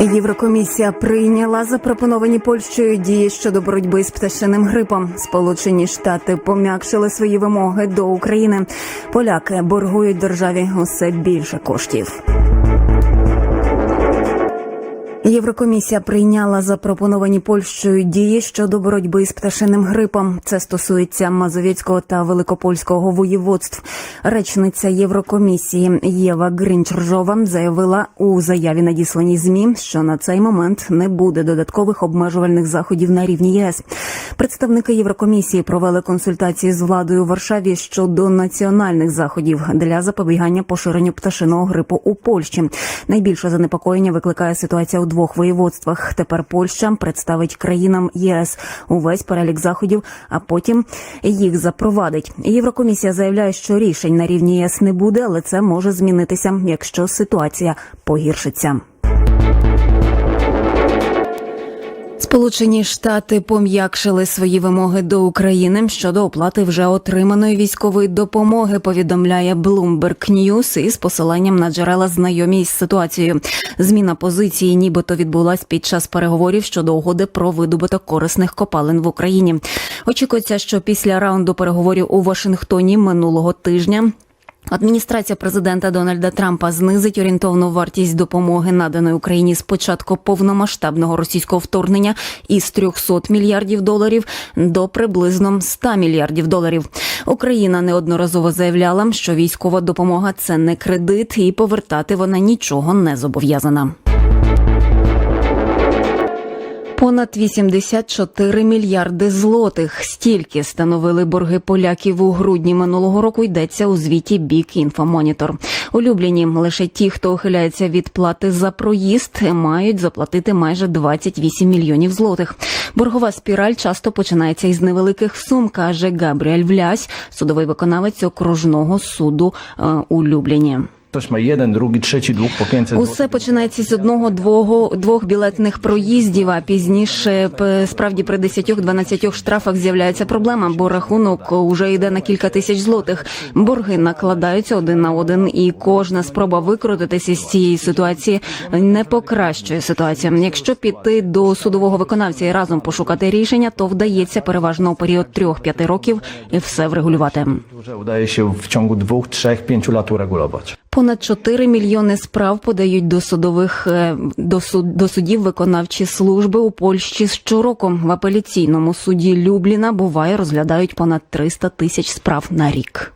Єврокомісія прийняла запропоновані Польщею дії щодо боротьби з пташиним грипом. Сполучені Штати пом'якшили свої вимоги до України. Поляки боргують державі усе більше коштів. Єврокомісія прийняла запропоновані Польщею дії щодо боротьби з пташиним грипом. Це стосується Мазовецького та Великопольського воєводств. Речниця Єврокомісії Єва Гринч-Ржова заявила у заяві надісланій змі, що на цей момент не буде додаткових обмежувальних заходів на рівні ЄС. Представники Єврокомісії провели консультації з владою у Варшаві щодо національних заходів для запобігання поширенню пташиного грипу у Польщі. Найбільше занепокоєння викликає ситуація у двох воєводствах. Тепер Польща представить країнам ЄС увесь перелік заходів, а потім їх запровадить. Єврокомісія заявляє, що рішень на рівні ЄС не буде, але це може змінитися, якщо ситуація погіршиться. Сполучені Штати пом'якшили свої вимоги до України щодо оплати вже отриманої військової допомоги. Повідомляє Bloomberg News із посиланням на джерела знайомі із ситуацією. Зміна позиції, нібито відбулась під час переговорів щодо угоди про видобуток корисних копалин в Україні. Очікується, що після раунду переговорів у Вашингтоні минулого тижня. Адміністрація президента Дональда Трампа знизить орієнтовну вартість допомоги наданої Україні з початку повномасштабного російського вторгнення із 300 мільярдів доларів до приблизно 100 мільярдів доларів. Україна неодноразово заявляла, що військова допомога це не кредит, і повертати вона нічого не зобов'язана. Понад 84 мільярди злотих. Стільки становили борги поляків у грудні минулого року. Йдеться у звіті Бік Інфомонітор. Улюблені лише ті, хто ухиляється від плати за проїзд, мають заплатити майже 28 мільйонів злотих. Боргова спіраль часто починається із невеликих сум, каже Габріель Влясь, судовий виконавець окружного суду е, у Любліні. Ma jeden, drugi, trzeci dług po 500 zł. Усе починається з одного двого двох білетних проїздів. А пізніше справді при 10-12 штрафах з'являється проблема, бо рахунок уже йде на кілька тисяч злотих. Борги накладаються один на один, і кожна спроба викрутитися з цієї ситуації не покращує ситуацію. Якщо піти до судового виконавця і разом пошукати рішення, то вдається переважно у період 3-5 років і все врегулювати. Udaje się w ciągu dwóch, trzech, pięciu lat uregulować. Понад 4 мільйони справ подають до судових е, до суд до судів виконавчі служби у Польщі щороку. В апеляційному суді Любліна буває розглядають понад 300 тисяч справ на рік.